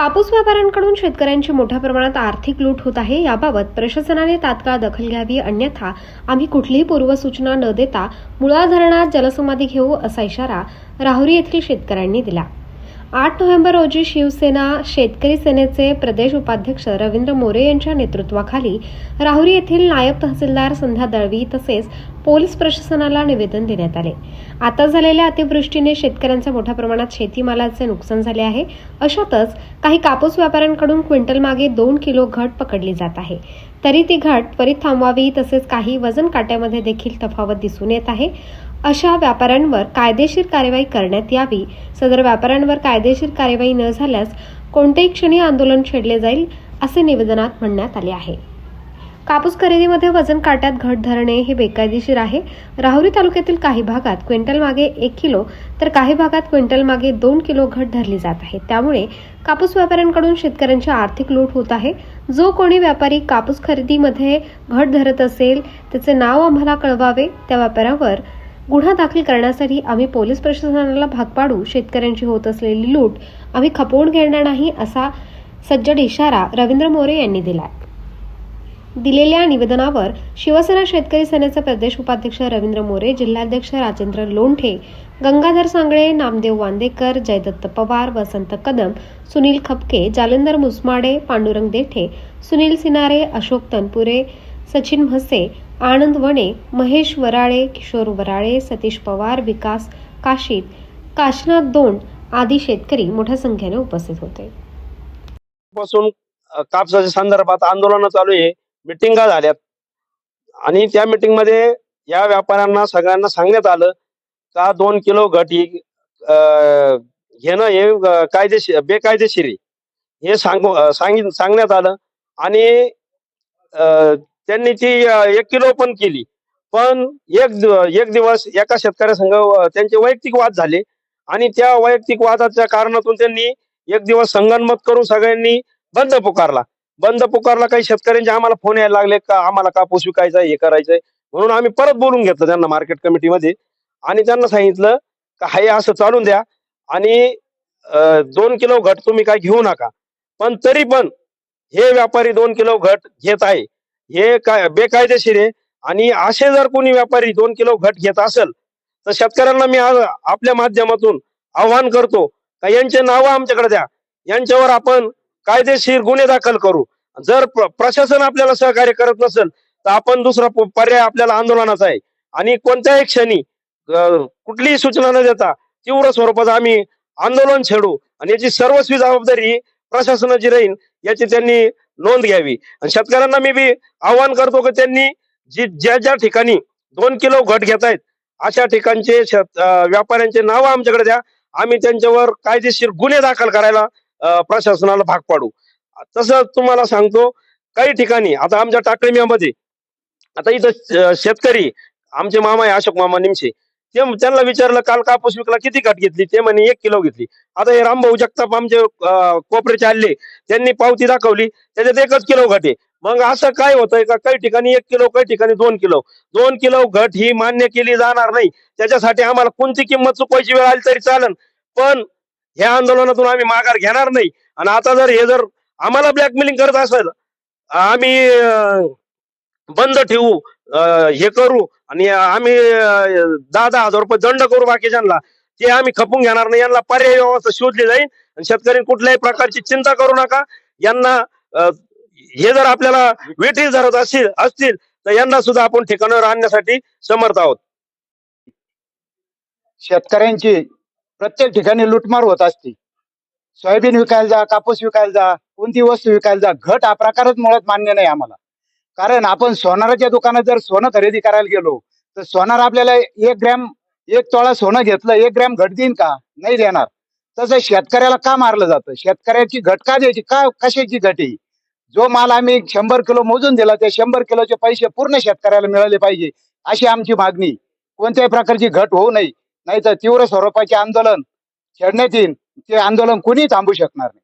कापूस व्यापाऱ्यांकडून शेतकऱ्यांची मोठ्या प्रमाणात आर्थिक लूट होत आहे. याबाबत प्रशासनाने तात्काळ दखल घ्यावी अन्यथा आम्ही कुठलीही पूर्वसूचना न देता मुळा धरणात जलसमाधी घेऊ असा इशारा राहुरी येथील शेतकऱ्यांनी दिला. आठ नोव्हेंबर रोजी शिवसेना शेतकरी सेनेचे प्रदेश उपाध्यक्ष रवींद्र मोरे यांच्या नेतृत्वाखाली राहुरी येथील नायब तहसीलदार संध्या दळवी तसेच पोलीस प्रशासनाला निवेदन देण्यात आले. आता झालेल्या अतिवृष्टीने शेतकऱ्यांचे मोठ्या प्रमाणात शेतीमालाचे नुकसान झाले आहे. अशातच काही कापूस व्यापाऱ्यांकडून क्विंटल मागे दोन किलो घट पकडली जात आहे. तरी ती घट त्वरित थांबवावी तसेच काही वजन काट्यामध्ये देखील तफावत दिसून येत आहे. अशा व्यापाऱ्यांवर कायदेशीर कार्यवाही करण्यात यावी. सदर व्यापाऱ्यांवर कायदेशीर कार्यवाही न झाल्यास कोणत्याही क्षणी आंदोलन छेडले जाईल असे निवेदनात म्हणण्यात आले आहे. कापूस खरेदीमध्ये वजन काट्यात घट धरणे हे बेकायदेशीर आहे. राहुरी तालुक्यातील काही भागात क्विंटल मागे एक किलो तर काही भागात क्विंटल मागे दोन किलो घट धरली जात आहे. त्यामुळे कापूस व्यापाऱ्यांकडून शेतकऱ्यांची आर्थिक लूट होत आहे. जो कोणी व्यापारी कापूस खरेदीमध्ये घट धरत असेल त्याचे नाव आम्हाला कळवावे. त्या व्यापाऱ्यावर गुन्हा दाखल करण्यासाठी आम्ही पोलीस प्रशासनाला भाग पाडू शेतकऱ्यांची होत असलेली लूट आम्ही खपवून घेणार नाही असा सज्जड इशारा रवींद्र मोरे यांनी दिला दिलेल्या निवेदनावर शिवसेना शेतकरी सेनेचे प्रदेश उपाध्यक्ष रवींद्र मोरे जिल्हाध्यक्ष राजेंद्र लोंढे गंगाधर सांगळे नामदेव वांदेकर जयदत्त पवार वसंत कदम सुनील खपके जालंधर मुसमाडे पांडुरंग देठे सुनील सिनारे अशोक तनपुरे सचिन म्हसे आनंद वणे महेश वराळे किशोर वराळे सतीश पवार विकास काशीत काशनाथ दोंड आदी शेतकरी मोठ्या संख्येने उपस्थित होते. पासून कापसाच्या संदर्भात आंदोलन चालू आहे. मिटिंगा झाल्यात. आणि त्या मिटिंगमध्ये या व्यापाऱ्यांना सगळ्यांना सांगण्यात आलं का दोन किलो घट ही घेणं हे कायदेशीर बेकायदेशीर हे सांग सांगण्यात आलं. आणि त्यांनी ती एक किलो पण केली. पण एक एक दिवस एका शेतकऱ्यासंग अ, त्यांचे वैयक्तिक वाद झाले आणि त्या वैयक्तिक वादाच्या कारणातून त्यांनी एक दिवस संगनमत करून सगळ्यांनी बंद पुकारला. बंद पुकारला काही शेतकऱ्यांचे आम्हाला फोन यायला लागले का आम्हाला कापूस विकायचा हे करायचंय? म्हणून आम्ही परत बोलून घेतलं त्यांना मार्केट कमिटीमध्ये आणि त्यांना सांगितलं का हे असं चालून द्या आणि दोन किलो घट तुम्ही काय घेऊ नका. पण तरी पण हे व्यापारी दोन किलो घट घेत आहे. हे काय बेकायदेशीर आहे. आणि असे जर कोणी व्यापारी दोन किलो घट घेत असेल तर शेतकऱ्यांना मी आज आपल्या माध्यमातून आव्हान करतो का यांचे नावं आमच्याकडे द्या. यांच्यावर आपण कायदेशीर गुन्हे दाखल करू. जर प्र- प्रशासन आपल्याला सहकार्य करत नसेल तर आपण दुसरा प- पर्याय आपल्याला आंदोलनाचा आहे. आणि कोणत्याही क्षणी कुठलीही सूचना न देता तीव्र स्वरूपाचं आम्ही आंदोलन छेडू. आणि याची सर्वस्वी जबाबदारी प्रशासनाची राहील याची त्यांनी नोंद घ्यावी. आणि शेतकऱ्यांना मी बी आवाहन करतो की त्यांनी जी ज्या ज्या ठिकाणी दोन किलो घट घेत आहेत अशा ठिकाणचे शेत व्यापाऱ्यांचे नाव आमच्याकडे द्या. आम्ही त्यांच्यावर कायदेशीर गुन्हे दाखल करायला प्रशासनाला भाग पाडू. तसं तुम्हाला सांगतो काही ठिकाणी आता आमच्या टाकळीम्यामध्ये आता इथं शेतकरी आमचे मामा आहे अशोक मामा निमशे. ते त्यांना विचारलं काल कापूस विकला किती कट घेतली? ते म्हणे एक किलो घेतली. आता हे रामभाऊ जगताप आमचे कोपऱ्याचे आले. त्यांनी पावती दाखवली. त्याच्यात एकच किलो घट आहे. मग असं काय होतंय का? काही ठिकाणी एक किलो काही ठिकाणी दोन किलो. दोन किलो घट ही मान्य केली जाणार नाही. त्याच्यासाठी आम्हाला कोणती किंमत चुकवायची वेळ आली तरी चालन. पण ह्या आंदोलनातून आम्ही माघार घेणार नाही. आणि आता जर हे जर आम्हाला ब्लॅकमेलिंग करत असेल आम्ही बंद ठेवू अं, हे करू आणि आम्ही दहा दहा हजार रुपये दंड करू बाकीच्यांना. ते आम्ही खपून घेणार नाही. यांना पर्याय व्यवस्था शोधली जाईल. आणि शेतकरी कुठल्याही प्रकारची चिंता करू नका. यांना हे जर आपल्याला वेठी धरत असतील असतील तर यांना सुद्धा आपण ठिकाणावर आणण्यासाठी समर्थ आहोत. शेतकऱ्यांची प्रत्येक ठिकाणी लुटमार होत असते. सोयाबीन विकायला जा कापूस विकायला जा कोणती वस्तू विकायला जा घट हा प्रकारच मुळात मान्य नाही आम्हाला. कारण आपण सोनाराच्या दुकानात जर सोनं खरेदी करायला गेलो तर सोनार आपल्याला एक ग्रॅम एक तोळा सोनं घेतलं एक ग्रॅम घट देईन का? नाही देणार. तसं शेतकऱ्याला का मारलं जातं? शेतकऱ्याची घट का द्यायची? का कशाची घट आहे? जो माल आम्ही शंभर किलो मोजून दिला त्या शंभर किलोचे पैसे पूर्ण शेतकऱ्याला मिळाले पाहिजे अशी आमची मागणी. कोणत्याही प्रकारची घट होऊ नये. नाहीतर तीव्र स्वरूपाचे आंदोलन छेडण्यात येईल. ते आंदोलन कुणी थांबू शकणार नाही.